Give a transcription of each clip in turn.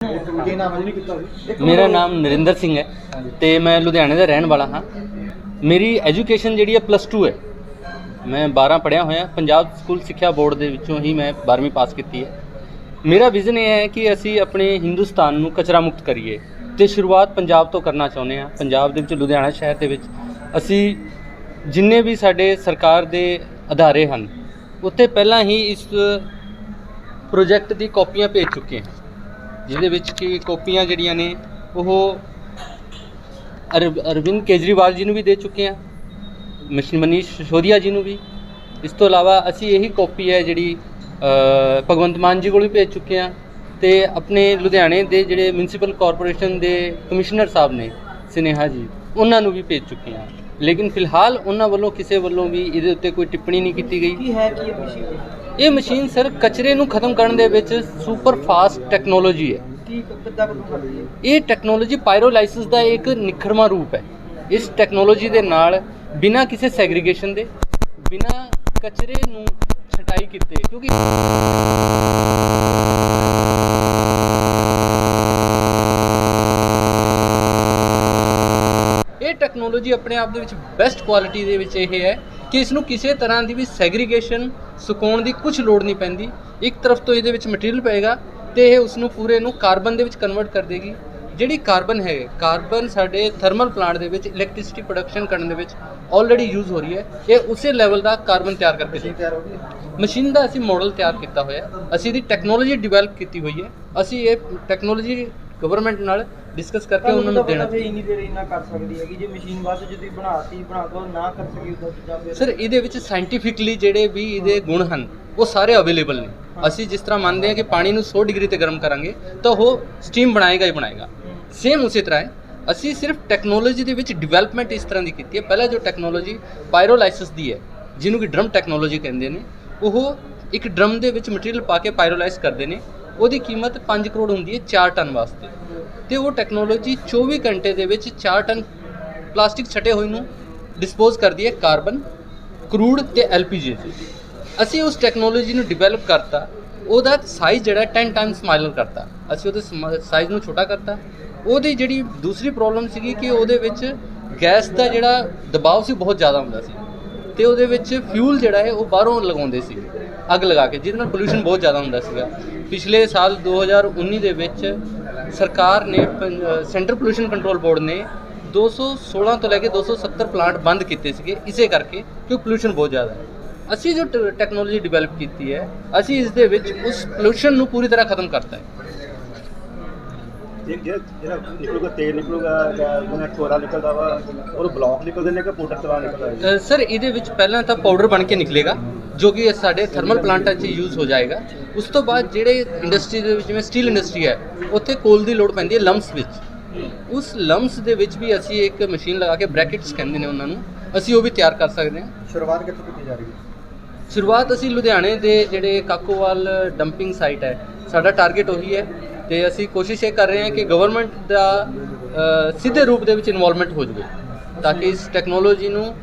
ਕੀ ਨਾਮ ਹੈ ਜੀ? ਕੀਤਾ ਸੀ ਮੇਰਾ ਨਾਮ ਨਰਿੰਦਰ ਸਿੰਘ ਹੈ ਤੇ ਮੈਂ ਲੁਧਿਆਣੇ ਦਾ ਰਹਿਣ ਵਾਲਾ ਹਾਂ। ਮੇਰੀ ਐਜੂਕੇਸ਼ਨ ਜਿਹੜੀ ਹੈ ਪਲੱਸ 2 ਹੈ। ਮੈਂ 12 ਪੜ੍ਹਿਆ ਹੋਇਆ ਪੰਜਾਬ ਸਕੂਲ ਸਿੱਖਿਆ ਬੋਰਡ ਦੇ ਵਿੱਚੋਂ ਹੀ ਮੈਂ 12ਵੀਂ ਪਾਸ ਕੀਤੀ ਹੈ। ਮੇਰਾ ਵਿਜ਼ਨ ਇਹ ਹੈ ਕਿ ਅਸੀਂ ਆਪਣੇ ਹਿੰਦੁਸਤਾਨ ਨੂੰ ਕਚਰਾ ਮੁਕਤ ਕਰੀਏ ਤੇ ਸ਼ੁਰੂਆਤ ਪੰਜਾਬ ਤੋਂ ਕਰਨਾ ਚਾਹੁੰਦੇ ਹਾਂ। ਪੰਜਾਬ ਦੇ ਵਿੱਚ ਲੁਧਿਆਣਾ ਸ਼ਹਿਰ ਦੇ ਵਿੱਚ ਅਸੀਂ ਜਿੰਨੇ ਵੀ ਸਾਡੇ ਸਰਕਾਰ ਦੇ ਅਦਾਰੇ ਹਨ ਉੱਥੇ ਪਹਿਲਾਂ ਹੀ ਇਸ ਪ੍ਰੋਜੈਕਟ ਦੀ ਕਾਪੀਆਂ ਭੇਜ ਚੁੱਕੇ ਹਾਂ। ਜਿਹਦੇ ਵਿੱਚ ਕਿ ਕਾਪੀਆਂ ਜਿਹੜੀਆਂ ਨੇ, ਉਹ ਅਰਵਿੰਦ ਕੇਜਰੀਵਾਲ ਜੀ ਨੂੰ ਵੀ ਦੇ ਚੁੱਕੇ ਹਾਂ ਮਸ਼- ਮਨੀਸ਼ ਸਿਸੋਦੀਆ ਜੀ ਨੂੰ ਵੀ। ਇਸ ਤੋਂ ਇਲਾਵਾ ਅਸੀਂ ਇਹੀ ਕਾਪੀ ਹੈ ਜਿਹੜੀ ਭਗਵੰਤ ਮਾਨ ਜੀ ਕੋਲ ਵੀ ਭੇਜ ਚੁੱਕੇ ਹਾਂ ਤੇ ਆਪਣੇ ਲੁਧਿਆਣੇ ਦੇ ਜਿਹੜੇ ਮਿਊਨਿਸਪਲ ਕਾਰਪੋਰੇਸ਼ਨ ਦੇ ਕਮਿਸ਼ਨਰ ਸਾਹਿਬ ਨੇ, ਸਨੇਹਾ ਜੀ, ਉਹਨਾਂ ਨੂੰ ਵੀ ਭੇਜ ਚੁੱਕੇ ਹਾਂ ਲੇਕਿਨ ਫਿਲਹਾਲ ਉਹਨਾਂ ਵੱਲੋਂ ਕਿਸੇ ਵੱਲੋਂ ਵੀ ਇਹਦੇ ਉੱਤੇ ਕੋਈ ਟਿੱਪਣੀ ਨਹੀਂ ਕੀਤੀ ਗਈ। ਕੀ ਹੈ ਕੀ ਮਸ਼ੀਨ ਇਹ ਮਸ਼ੀਨ ਸਰ ਕਚਰੇ ਨੂੰ ਖਤਮ ਕਰਨ ਦੇ ਵਿੱਚ ਸੁਪਰ ਫਾਸਟ ਟੈਕਨੋਲੋਜੀ ਹੈ। ਇਹ ਟੈਕਨੋਲੋਜੀ ਪਾਇਰੋਲਾਈਸਿਸ ਦਾ ਇੱਕ ਨਿਖੜਵਾ ਰੂਪ ਹੈ। ਇਸ ਟੈਕਨੋਲੋਜੀ ਦੇ ਨਾਲ ਬਿਨਾਂ ਕਿਸੇ ਸੈਗਰੀਗੇਸ਼ਨ ਦੇ ਬਿਨਾਂ ਕਚਰੇ ਨੂੰ ਛਟਾਈ ਕੀਤੇ ਕਿਉਂਕਿ ਇਹ ਟੈਕਨੋਲੋਜੀ ਆਪਣੇ ਆਪ ਦੇ ਵਿੱਚ ਬੈਸਟ ਕੁਆਲਿਟੀ ਦੇ ਵਿੱਚ ਇਹ ਹੈ ਕਿ ਇਸ ਨੂੰ ਕਿਸੇ ਤਰ੍ਹਾਂ ਦੀ ਵੀ ਸੈਗਰੀਗੇਸ਼ਨ ਸੁਕਾਉਣ ਦੀ ਕੁਝ ਲੋੜ ਨਹੀਂ ਪੈਂਦੀ। ਇੱਕ ਤਰਫ ਤੋਂ ਇਹਦੇ ਵਿੱਚ ਮਟੀਰੀਅਲ ਪਏਗਾ ਤੇ ਇਹ ਉਸ ਨੂੰ ਪੂਰੇ ਨੂੰ ਕਾਰਬਨ ਦੇ ਵਿੱਚ ਕਨਵਰਟ ਕਰ ਦੇਗੀ। ਜਿਹੜੀ ਕਾਰਬਨ ਹੈ ਕਾਰਬਨ ਸਾਡੇ ਥਰਮਲ ਪਲਾਂਟ ਦੇ ਵਿੱਚ ਇਲੈਕਟ੍ਰਿਸਿਟੀ ਪ੍ਰੋਡਕਸ਼ਨ ਕਰਨ ਦੇ ਵਿੱਚ ਆਲਰੇਡੀ ਯੂਜ਼ ਹੋ ਰਹੀ ਹੈ। ਇਹ ਉਸੇ ਲੈਵਲ ਦਾ ਕਾਰਬਨ ਤਿਆਰ ਕਰਕੇ ਗਈ ਮਸ਼ੀਨ ਦਾ ਅਸੀਂ ਮਾਡਲ ਤਿਆਰ ਕੀਤਾ ਹੋਇਆ। ਅਸੀਂ ਇਹਦੀ ਟੈਕਨੋਲੋਜੀ ਡਿਵੈਲਪ ਕੀਤੀ ਹੋਈ ਹੈ। ਅਸੀਂ ਇਹ ਟੈਕਨੋਲੋਜੀ ਗਵਰਨਮੈਂਟ ਨਾਲ ਡਿਸਕਸ ਕਰਕੇ ਉਹਨਾਂ ਨੂੰ ਦੇਣਾ ਫਿਰ ਇੰਨੀ ਦੇਰ ਇੰਨਾ ਕਰ ਸਕਦੀ ਹੈਗੀ ਜੇ ਮਸ਼ੀਨ ਬਾਅਦ ਚ যদি ਬਣਾਤੀ ਬਣਾ ਉਹ ਨਾ ਕਰ ਸਕੀ ਉਹਦਾ ਦੂਜਾ ਫਿਰ। ਸਰ ਇਹਦੇ ਵਿੱਚ ਸਾਇੰਟੀਫਿਕਲੀ ਜਿਹੜੇ ਵੀ ਇਹਦੇ ਗੁਣ ਹਨ ਉਹ ਸਾਰੇ ਅਵੇਲੇਬਲ ਨੇ। ਅਸੀਂ ਜਿਸ ਤਰ੍ਹਾਂ ਮੰਨਦੇ ਹਾਂ ਕਿ ਪਾਣੀ ਨੂੰ 100 ਡਿਗਰੀ ਤੇ ਗਰਮ ਕਰਾਂਗੇ ਤਾਂ ਉਹ ਸਟੀਮ ਬਣਾਏਗਾ ਹੀ ਬਣਾਏਗਾ। ਸੇਮ ਉਸੇ ਤਰ੍ਹਾਂ ਹੈ। ਅਸੀਂ ਸਿਰਫ ਟੈਕਨੋਲੋਜੀ ਦੇ ਵਿੱਚ ਡਿਵੈਲਪਮੈਂਟ ਇਸ ਤਰ੍ਹਾਂ ਦੀ ਕੀਤੀ ਹੈ। ਪਹਿਲਾਂ ਜੋ ਟੈਕਨੋਲੋਜੀ ਪਾਇਰੋਲਾਈਸਿਸ ਦੀ ਹੈ ਜਿਹਨੂੰ ਕਿ ਡਰਮ ਟੈਕਨੋਲੋਜੀ ਕਹਿੰਦੇ ਨੇ ਉਹ ਇੱਕ ਡਰਮ ਦੇ ਵਿੱਚ ਮਟੀਰੀਅਲ ਪਾ ਕੇ ਪਾਇਰੋਲਾਈਜ਼ ਕਰਦੇ ਨੇ। ਉਹਦੀ ਕੀਮਤ 5 ਕਰੋੜ ਹੁੰਦੀ ਹੈ 4 ਟਨ ਵਾਸਤੇ। ਤੇ ਉਹ ਟੈਕਨੋਲੋਜੀ 24 ਘੰਟੇ ਦੇ ਵਿੱਚ 4 ਟਨ ਪਲਾਸਟਿਕ ਛਟੇ ਹੋਏ ਨੂੰ ਡਿਸਪੋਜ਼ ਕਰਦੀ ਹੈ ਕਾਰਬਨ ਕਰੂਡ ਤੇ ਐਲਪੀਜੀ ਚ। ਅਸੀਂ ਉਸ ਟੈਕਨੋਲੋਜੀ ਨੂੰ ਡਿਵੈਲਪ ਕਰਤਾ, ਉਹਦਾ ਸਾਈਜ਼ ਜਿਹੜਾ 10 ਟਾਈਮ ਸਮਾਈਲਰ ਕਰਤਾ। ਅਸੀਂ ਉਹਦੇ ਸਾਈਜ਼ ਨੂੰ ਛੋਟਾ ਕਰਤਾ। ਉਹਦੀ ਜਿਹੜੀ ਦੂਸਰੀ ਪ੍ਰੋਬਲਮ ਸੀਗੀ ਕਿ ਉਹਦੇ ਵਿੱਚ ਗੈਸ ਦਾ ਜਿਹੜਾ ਦਬਾਅ ਸੀ ਬਹੁਤ ਜ਼ਿਆਦਾ ਹੁੰਦਾ ਸੀ। ਤੇ ਉਹਦੇ ਵਿੱਚ ਫਿਊਲ ਜਿਹੜਾ ਹੈ ਉਹ ਬਾਹਰੋਂ ਲਗਾਉਂਦੇ ਸੀ ਅੱਗ ਲਗਾ ਕੇ ਜਿਹਦੇ ਨਾਲ ਪੋਲੂਸ਼ਨ ਬਹੁਤ ਜ਼ਿਆਦਾ ਹੁੰਦਾ ਸੀਗਾ। ਪਿਛਲੇ ਸਾਲ 2019 ਦੇ ਵਿੱਚ ਸਰਕਾਰ ਨੇ ਸੈਂਟਰ ਪੋਲੂਸ਼ਨ ਕੰਟਰੋਲ ਬੋਰਡ ਨੇ 216 ਤੋਂ ਲੈ ਕੇ 270 ਪਲਾਂਟ ਬੰਦ ਕੀਤੇ ਸੀਗੇ। ਇਸੇ ਕਰਕੇ ਕਿਉਂਕਿ ਪੋਲੂਸ਼ਨ ਬਹੁਤ ਜ਼ਿਆਦਾ ਹੈ। ਅਸੀਂ ਜੋ ਟੈਕਨੋਲੋਜੀ ਡਿਵੈਲਪ ਕੀਤੀ ਹੈ ਅਸੀਂ ਇਸ ਦੇ ਵਿੱਚ ਉਸ ਪੋਲੂਸ਼ਨ ਨੂੰ ਪੂਰੀ ਤਰ੍ਹਾਂ ਖਤਮ ਕਰਤਾ ਹੈ। ਜਿਹੜਾ ਨਿਕਲੂਗਾ ਤੇਲ ਨਿਕਲੂਗਾ ਜਾਂ ਚੋਰਾ ਨਿਕਲਦਾ ਵਾ ਉਹ ਬਲੌਕ ਨਿਕਲਦੇ ਨੇ ਕਿ ਪਾਊਡਰ ਤਰ੍ਹਾਂ ਨਿਕਲਦਾ ਸਰ ਇਹਦੇ ਵਿੱਚ ਪਹਿਲਾਂ ਤਾਂ ਪਾਊਡਰ ਬਣ ਕੇ ਨਿਕਲੇਗਾ। ਜੋ ਕਿ ਸਾਡੇ ਥਰਮਲ ਪਲਾਂਟਾਂ 'ਚ ਯੂਜ਼ ਹੋ ਜਾਏਗਾ। ਉਸ ਤੋਂ ਬਾਅਦ ਜਿਹੜੇ ਇੰਡਸਟਰੀ ਦੇ ਵਿੱਚ ਜਿਵੇਂ ਸਟੀਲ ਇੰਡਸਟਰੀ ਹੈ ਉੱਥੇ ਕੋਲ ਦੀ ਲੋੜ ਪੈਂਦੀ ਹੈ ਲੰਪਸ ਵਿੱਚ। ਉਸ ਲੰਪਸ ਦੇ ਵਿੱਚ ਵੀ ਅਸੀਂ ਇੱਕ ਮਸ਼ੀਨ ਲਗਾ ਕੇ ਬ੍ਰੈਕਟਸ ਕਹਿੰਦੇ ਨੇ ਉਹਨਾਂ ਨੂੰ। ਅਸੀਂ ਉਹ ਵੀ ਤਿਆਰ ਕਰ ਸਕਦੇ ਹਾਂ। ਸ਼ੁਰੂਆਤ ਕਿੱਥੋਂ ਕੀਤੀ ਜਾ ਰਹੀ ਹੈ? ਸ਼ੁਰੂਆਤ ਅਸੀਂ ਲੁਧਿਆਣੇ ਦੇ ਜਿਹੜੇ ਕਾਕੋਵਾਲ ਡੰਪਿੰਗ ਸਾਈਟ ਹੈ ਸਾਡਾ ਟਾਰਗੇਟ ਉਹੀ ਹੈ ਤੇ ਅਸੀਂ ਕੋਸ਼ਿਸ਼ ਇਹ ਕਰ ਰਹੇ ਹਾਂ ਕਿ ਗਵਰਨਮੈਂਟ ਦਾ ਸਿੱਧੇ ਰੂਪ ਦੇ ਵਿੱਚ ਇਨਵੋਲਵਮੈਂਟ ਹੋ ਜਾਵੇ ਤਾਂ ਕਿ ਇਸ ਟੈਕਨੋਲੋਜੀ ਨੂੰ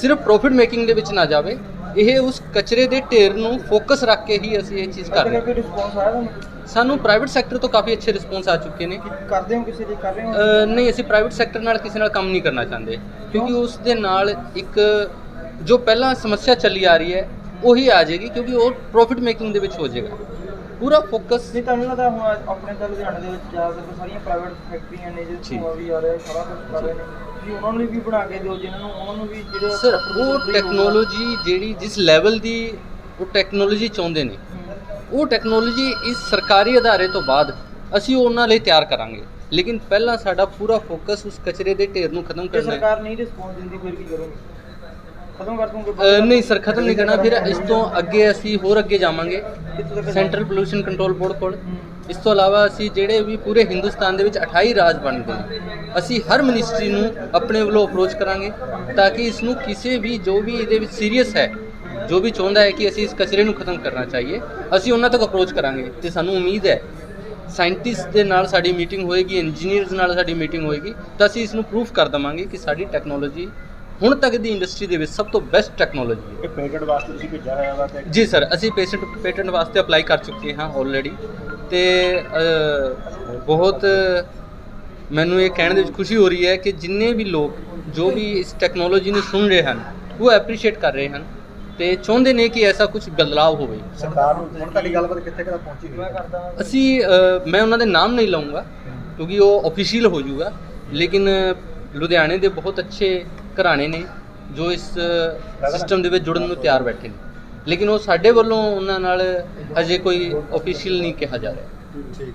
ਸਿਰਫ ਪ੍ਰੋਫਿਟ ਮੇਕਿੰਗ ਦੇ ਵਿੱਚ ਨਾ ਜਾਵੇ। ਇਹ ਉਸ ਕਚਰੇ ਦੇ ਢੇਰ ਨੂੰ ਫੋਕਸ ਰੱਖ ਕੇ ਹੀ ਅਸੀਂ ਇਹ ਚੀਜ਼ ਕਰ ਰਹੇ ਹਾਂ ਸਾਨੂੰ ਪ੍ਰਾਈਵੇਟ ਸੈਕਟਰ ਤੋਂ ਕਾਫੀ ਅੱਛੇ ਰਿਸਪੌਂਸ ਆ ਚੁੱਕੇ ਨੇ। ਕਰਦੇ ਹੋ ਕਿਸੇ ਲਈ ਕਰ ਰਹੇ ਹੋ? ਨਹੀਂ ਅਸੀਂ ਪ੍ਰਾਈਵੇਟ ਸੈਕਟਰ ਨਾਲ ਕਿਸੇ ਨਾਲ ਕੰਮ ਨਹੀਂ ਕਰਨਾ ਚਾਹੁੰਦੇ। ਕਿਉਂਕਿ ਉਸ ਦੇ ਨਾਲ ਇੱਕ ਜੋ ਪਹਿਲਾਂ ਸਮੱਸਿਆ ਚੱਲੀ ਆ ਰਹੀ ਹੈ ਉਹੀ ਆ ਜਾਏਗੀ ਕਿਉਂਕਿ ਉਹ ਪ੍ਰੋਫਿਟ ਮੇਕਿੰਗ ਦੇ ਵਿੱਚ ਹੋ ਜਾਏਗਾ। ਪੂਰਾ ਫੋਕਸ ਨਹੀਂ ਤੁਹਾਨੂੰ ਲੱਗਦਾ ਹੁਣ ਆਪਣੇ ਤਾਂ ਲੁਧਿਆਣੇ ਦੇ ਵਿੱਚ ਜ਼ਿਆਦਾਤਰ ਤਾਂ ਸਾਰੀਆਂ ਪ੍ਰਾਈਵੇਟ ਫੈਕਟਰੀਆਂ ਨੇ। ਜਿੱਥੇ ਵੀ ਆ ਰਿਹਾ ਸਾਰਾ ਕੁਝ ਕਰ ਰਹੇ ਨੇ ਤੁਸੀਂ ਉਹਨਾਂ ਨੂੰ ਵੀ ਬਣਾ ਕੇ ਦਿਓ ਜਿਨ੍ਹਾਂ ਨੂੰ ਉਹਨਾਂ ਨੂੰ ਵੀ ਜਿਹੜਾ ਸਰ ਉਹ। ਟੈਕਨੋਲੋਜੀ ਜਿਹੜੀ ਜਿਸ ਲੈਵਲ ਦੀ ਉਹ ਟੈਕਨੋਲੋਜੀ ਚਾਹੁੰਦੇ ਨੇ। ਉਹ ਟੈਕਨੋਲੋਜੀ ਇਸ ਸਰਕਾਰੀ ਅਦਾਰੇ ਤੋਂ ਬਾਅਦ ਅਸੀਂ ਉਹ ਉਹਨਾਂ ਲਈ ਤਿਆਰ ਕਰਾਂਗੇ ਲੇਕਿਨ ਪਹਿਲਾਂ ਸਾਡਾ ਪੂਰਾ ਫੋਕਸ ਉਸ ਕਚਰੇ ਦੇ ਢੇਰ ਨੂੰ ਖਤਮ ਕਰਨਾ ਹੈ ਸਰਕਾਰ ਨਹੀਂ ਰਿਸਪੌਂਸ ਦਿੰਦੀ ਫਿਰ ਕੀ ਕਰੋਗੇ ਖਤਮ ਕਰ ਦੂੰਗੇ? ਨਹੀਂ ਸਰ, ਖਤਮ ਨਹੀਂ ਕਰਨਾ। ਫਿਰ ਇਸ ਤੋਂ ਅੱਗੇ ਅਸੀਂ ਹੋਰ ਅੱਗੇ ਜਾਵਾਂਗੇ। ਸੈਂਟਰਲ ਪੋਲੂਸ਼ਨ ਕੰਟਰੋਲ ਬੋਰਡ ਕੋਲ। ਇਸ ਤੋਂ ਇਲਾਵਾ ਅਸੀਂ ਜਿਹੜੇ ਵੀ ਪੂਰੇ ਹਿੰਦੁਸਤਾਨ ਦੇ ਵਿੱਚ 28 ਰਾਜ ਬਣ ਗਏ ਅਸੀਂ ਹਰ ਮਿਨਿਸਟਰੀ ਨੂੰ ਆਪਣੇ ਵੱਲੋਂ ਅਪਰੋਚ ਕਰਾਂਗੇ ਤਾਂ ਕਿ ਇਸ ਨੂੰ ਕਿਸੇ ਵੀ, ਜੋ ਵੀ ਇਹਦੇ ਵਿੱਚ ਸੀਰੀਅਸ ਹੈ, ਜੋ ਵੀ ਚਾਹੁੰਦਾ ਹੈ ਕਿ ਅਸੀਂ ਇਸ ਕਚਰੇ ਨੂੰ ਖਤਮ ਕਰਨਾ ਚਾਹੀਏ, ਅਸੀਂ ਉਹਨਾਂ ਤੱਕ ਅਪਰੋਚ ਕਰਾਂਗੇ। ਤੇ ਸਾਨੂੰ ਉਮੀਦ ਹੈ ਸਾਇੰਟਿਸਟ ਦੇ ਨਾਲ ਸਾਡੀ ਮੀਟਿੰਗ ਹੋਏਗੀ ਇੰਜੀਨੀਅਰਸ ਨਾਲ ਸਾਡੀ ਮੀਟਿੰਗ ਹੋਏਗੀ, ਤਾਂ ਅਸੀਂ ਇਸ ਨੂੰ ਪ੍ਰੂਫ ਕਰ ਦਵਾਂਗੇ ਕਿ ਸਾਡੀ ਟੈਕਨੋਲੋਜੀ ਹੁਣ ਤੱਕ ਦੀ ਇੰਡਸਟਰੀ ਦੇ ਵਿੱਚ ਸਭ ਤੋਂ ਬੈਸਟ ਟੈਕਨੋਲੋਜੀ ਹੈ। ਇਹ ਪੇਟੈਂਟ ਵਾਸਤੇ ਤੁਸੀਂ ਭੇਜਿਆ ਹੋਇਆ ਵਾ ਤੇ ਜੀ ਸਰ ਅਸੀਂ ਪੇਸ਼ੈਂਟ ਪੇਟੈਂਟ ਵਾਸਤੇ ਅਪਲਾਈ ਕਰ ਚੁੱਕੇ ਹਾਂ ਆਲਰੇਡੀ ਤੇ ਬਹੁਤ ਮੈਨੂੰ ਇਹ ਕਹਿਣ ਦੇ ਵਿੱਚ ਖੁਸ਼ੀ ਹੋ ਰਹੀ ਹੈ ਕਿ ਜਿੰਨੇ ਵੀ ਲੋਕ ਜੋ ਵੀ ਇਸ ਟੈਕਨੋਲੋਜੀ ਨੂੰ ਸੁਣ ਰਹੇ ਹਨ ਉਹ ਐਪਰੀਸ਼ੀਏਟ ਕਰ ਰਹੇ ਹਨ ਤੇ ਚਾਹੁੰਦੇ ਨੇ ਕਿ ਐਸਾ ਕੁਝ ਬਦਲਾਅ ਹੋਵੇ। ਸਰਕਾਰ ਨੂੰ ਹੁਣ ਤੁਹਾਡੀ ਗੱਲਬਾਤ ਕਿੱਥੇ ਕਿਹੜਾ ਪਹੁੰਚੀ ਕਰਦਾ ਅਸੀਂ ਮੈਂ ਉਹਨਾਂ ਦੇ ਨਾਮ ਨਹੀਂ ਲਵਾਂਗਾ ਕਿਉਂਕਿ ਉਹ ਅਫੀਸ਼ੀਅਲ ਹੋ ਜਾਊਗਾ ਲੇਕਿਨ ਲੁਧਿਆਣੇ ਦੇ ਬਹੁਤ ਅੱਛੇ ਘਰਾਣੇ ਨੇ ਜੋ ਇਸ ਸਿਸਟਮ ਦੇ ਵਿੱਚ ਜੁੜਨ ਨੂੰ ਤਿਆਰ ਬੈਠੇ ਨੇ। ਲੇਕਿਨ ਉਹ ਸਾਡੇ ਵੱਲੋਂ ਉਹਨਾਂ ਨਾਲ ਅਜੇ ਕੋਈ ਅਫੀਸ਼ੀਅਲ ਨਹੀਂ ਕਿਹਾ ਜਾ ਰਿਹਾ। ਠੀਕ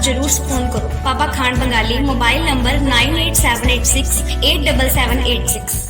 ਜਰੂਰ ਫੋਨ ਕਰੋ। Baba Khan Bengali mobile number 9878687786